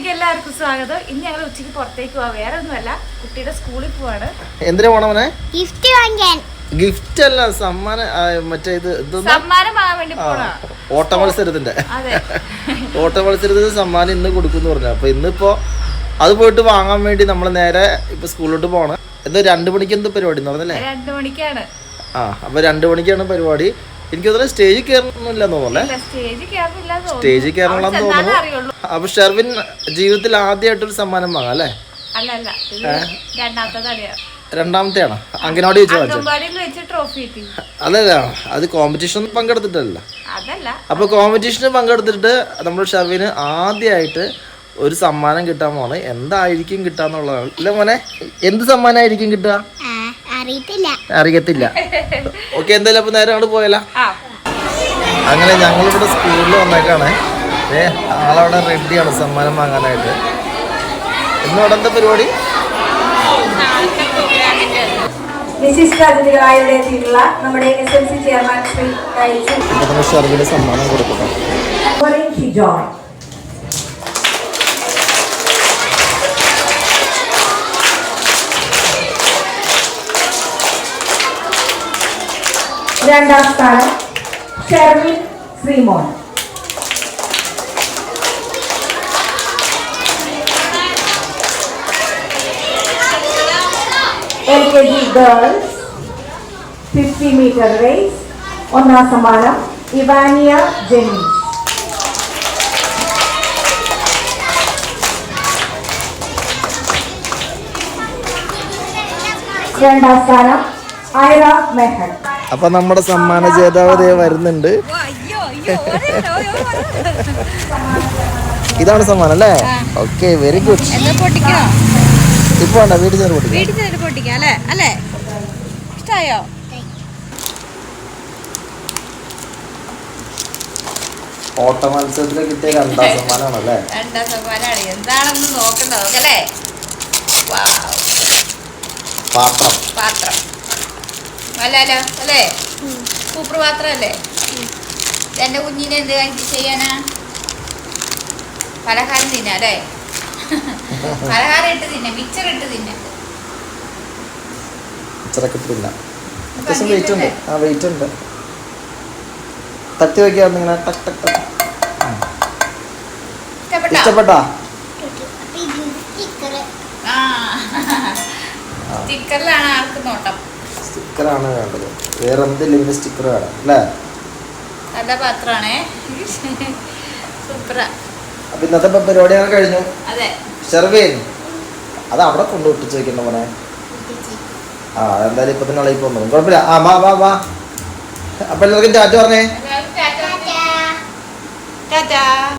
വീഡിയോയിലേക്ക് എല്ലാവർക്കും സ്വാഗതം. ഇന്ന് ഞങ്ങൾ ഉച്ചയ്ക്ക് പുറത്തേക്ക് പോവാ. വേറെ ഒന്നുമല്ല. കുട്ടിയുടെ സ്കൂളിൽ പോവാണ്. എന്തിനാ പോണവനെ ഗിഫ്റ്റ് വാങ്ങാൻ ഗിഫ്റ്റ് അല്ല സമ്മാനം മറ്റേ ഇത് സമ്മാനം വാങ്ങാൻ വേണ്ടി പോണ. ഓട്ട മത്സരത്തിന്റെ അതെ. ഓട്ട മത്സരത്തിന്റെ സമ്മാനം ഇന്ന് കൊടുക്കുന്നു പറഞ്ഞു. അപ്പൊ ഇന്നിപ്പോ അത് പോയിട്ട് വാങ്ങാൻ വേണ്ടി നമ്മൾ നേരെ ഇപ്പൊ സ്കൂളിലോട്ട് പോണം എന്താ രണ്ടു മണിക്ക് എന്ത് പരിപാടി പറഞ്ഞല്ലേ? രണ്ടു മണിക്കാണ്. ആ അപ്പൊ രണ്ടു മണിക്കാണ് പരിപാടി. എനിക്ക് തോന്നുന്നു സ്റ്റേജിൽ തോന്നുന്നല്ലേ ഇല്ല സ്റ്റേജിൽ തോന്നുന്നു. അപ്പൊ ഷെർവിൻ ജീവിതത്തിൽ ആദ്യമായിട്ടൊരു സമ്മാനം വാങ്ങാം അല്ലേ? രണ്ടാമത്തെയാണ്? അങ്കനവാടി വെച്ച് കിട്ടി. അതല്ല അത്. കോമ്പറ്റീഷൻ പങ്കെടുത്തിട്ടല്ല. അപ്പൊ കോമ്പറ്റീഷന് പങ്കെടുത്തിട്ട് നമ്മൾ ഷർവിന് ആദ്യമായിട്ട് ഒരു സമ്മാനം കിട്ടാൻ പോണ്. എന്തായിരിക്കും കിട്ടാന്നുള്ളതാണ്. ഇല്ല മോനെ എന്ത് സമ്മാനമായിരിക്കും കിട്ടുക? അറിയത്തില്ല. ഓക്കെ എന്തായാലും അപ്പൊ നേരെ അങ്ങോട്ട് പോയല്ല അങ്ങനെ ഞങ്ങളിവിടെ സ്കൂളിൽ വന്നേക്കാണ്. ഏ ആളവിടെ റെഡിയാണ് സമ്മാനം വാങ്ങാനായിട്ട്. ഇന്ന് ഇവിടെ എന്താ പരിപാടി? വിശിഷ്ട അതിഥികളായി നമ്മുടെ S L C chairman Shri സമ്മാനം കൊടുക്കണം. രണ്ടാം സ്ഥാനം Sherwin Sreemon L K G girls fifty metre race ഒന്നാം സമ്മാനം ഇവാനിയ ജെന്നിസ് രണ്ടാം സ്ഥാനം ഐറ മെഹൽ അപ്പൊ നമ്മുടെ സമ്മാന ജേതാവ് ദേ വരുന്നുണ്ട്. ഇതാണ് സമ്മാനം അല്ലേ? ഓക്കെ വെരി ഗുഡ് ഇപ്പൊ വേണ്ട വീട്ടിൽ ചെന്ന് പൊട്ടിക്കാം. വീട്ടിൽ ചെന്നിട്ട് പൊട്ടിക്കാം അല്ലേ? അല്ലേ? ഇഷ്ടായോ? ഓട്ട മത്സരത്തിൽ കിട്ടിയ രണ്ടാം സമ്മാനമാണ് അല്ലേ? രണ്ടാം സമ്മാനാണ് എന്താണെന്ന് നോക്കണ്ട നോക്കല്ലേ പാത്രം. പാത്രം. അല്ലല്ലോ അല്ലേ? സൂപ്പർ പാത്രം അല്ലേ എന്റെ കുഞ്ഞിനെ എന്ത് കാണിച്ച് ചെയ്യാനാ? പലഹാരം തിന്നാ അല്ലേ? പലഹാരം ഇട്ട് തിന്നെ മിച്ചർ ഇട്ട് തിന്നെ. അത്യാവശ്യം വെയിറ്റ് ഉണ്ട്. ആ വെയിറ്റ് ഉണ്ട്. തട്ടി വെക്കാന്ന് ഇങ്ങനെ ടക് ടക് ടക്ക് ഇഷ്ടപ്പെട്ടോ? സ്റ്റിക്കറിലാണ് ആർക്ക് നോട്ടം. സ്റ്റിക്കറാണ് വേണ്ടത്. വേറെ എന്തില്ലെങ്കിൽ സ്റ്റിക്കർ വേണം അല്ലേ? നല്ല പാത്രമാണേ. സൂപ്പറാ. അപ്പൊ ഇന്നത്തെ പരിപാടിയാണ് കഴിഞ്ഞു. അതെ. ഷെർവേൻ അത് അവിടെ കൊണ്ട് ഒട്ടിച്ച് വെക്കണ്ട മോനെ. ആ എന്തായാലും ഇപ്പൊ തന്നെ ഇളകി പോകുന്നു കുഴപ്പമില്ല. ആ വാ വാ വാ. അപ്പൊ എല്ലാവർക്കും ടാറ്റ പറഞ്ഞേ. ടാറ്റാ.